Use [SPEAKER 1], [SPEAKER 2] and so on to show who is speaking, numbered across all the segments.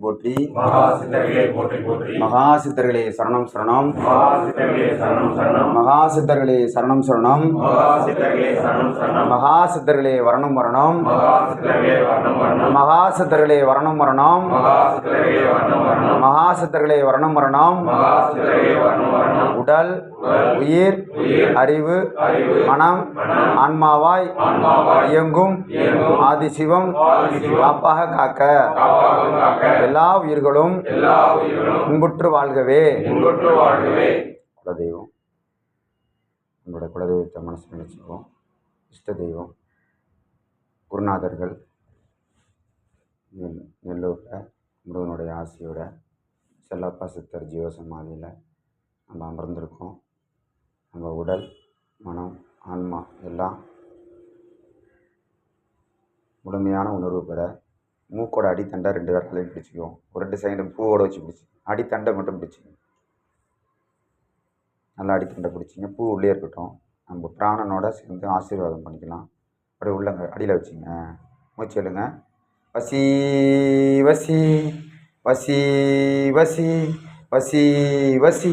[SPEAKER 1] போற்றி.
[SPEAKER 2] மகா சித்தர்களே
[SPEAKER 1] சரணம் சரணம்.
[SPEAKER 2] மகா சித்தர்களே சரணம். சரணம்
[SPEAKER 1] மகா சித்தர்களே வரணம் வரணம்.
[SPEAKER 2] மகா சித்தர்களே வரணம். வரணம்
[SPEAKER 1] மகா சித்தர்களே வரணம் வரணம். உடல் உயிர் அறிவு மனம் ஆன்மாவாய் இயங்கும் ஆதிசிவம் காப்பாக காக்க. எல்லா உயிர்களும் இன்புற்று வாழ்கவே. குலதெய்வம். நம்மளோட குலதெய்வத்தை மனசு நினச்சிக்குவோம். இஷ்ட தெய்வம். குருநாதர்கள். நெல்லூரில் முருகனுடைய ஆசையோட செல்லப்பா சித்தர் ஜீவசமாதியில் நம்ம அமர்ந்திருக்கோம். நம்ம உடல் மனம் ஆன்மா எல்லாம் முழுமையான உணர்வு பெற மூக்கோட அடித்தண்டை ரெண்டு விரலையும் பிடிச்சிக்குவோம். ஒரு ரெண்டு செகண்ட் பூவோட வச்சு பிடிச்சி அடித்தண்டை மட்டும் பிடிச்சிங்க நல்லா அடித்தண்டை பிடிச்சிங்க. பூ உள்ளே இருக்கட்டும். நம்ம பிராணனோட சேர்ந்து ஆசீர்வாதம் பண்ணிக்கலாம். அப்படியே உள்ளங்க அடியில் வச்சுங்க. மூச்சு எழுங்க. வசி வசி வசி வசி வசி வசி.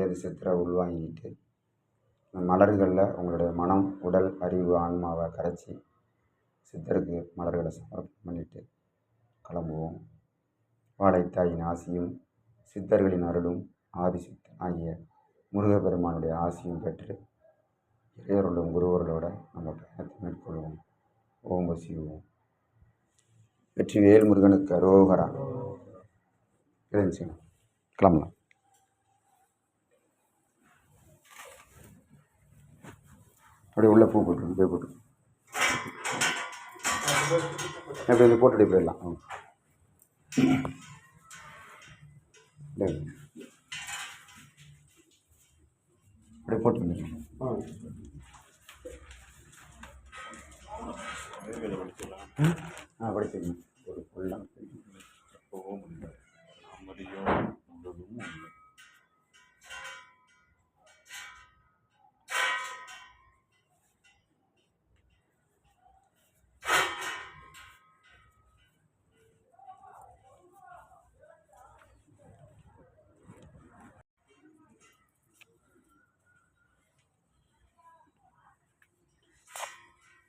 [SPEAKER 1] அப்படியே அது சித்தரை உள்வாங்கிட்டு இந்த மலர்களில் உங்களுடைய மனம் உடல் அறிவு ஆன்மாவை கரைச்சி சித்தருக்கு மலர்களை சமர்ப்பணம் பண்ணிட்டு கிளம்புவோம். வாழைத்தாயின் ஆசியும் சித்தர்களின் அருளும் ஆதிசித்தன் ஆகிய முருகப்பெருமானுடைய ஆசியும் பெற்று இறையருளும் குருவர்களோட நம்ம பயணத்தை மேற்கொள்வோம். ஓம் வசிவோம் வெற்றிவேல் முருகனுக்கு அரோகரா. இருந்துச்சுங்க கிளம்பலாம். அப்படியே உள்ளே பூ போட்டுருங்க போய் போட்டு. அப்படி வந்து போட்டுட்டு போயிடலாம். ஆ. அப்படியே போட்டு ஆ. ஃபுல்லாக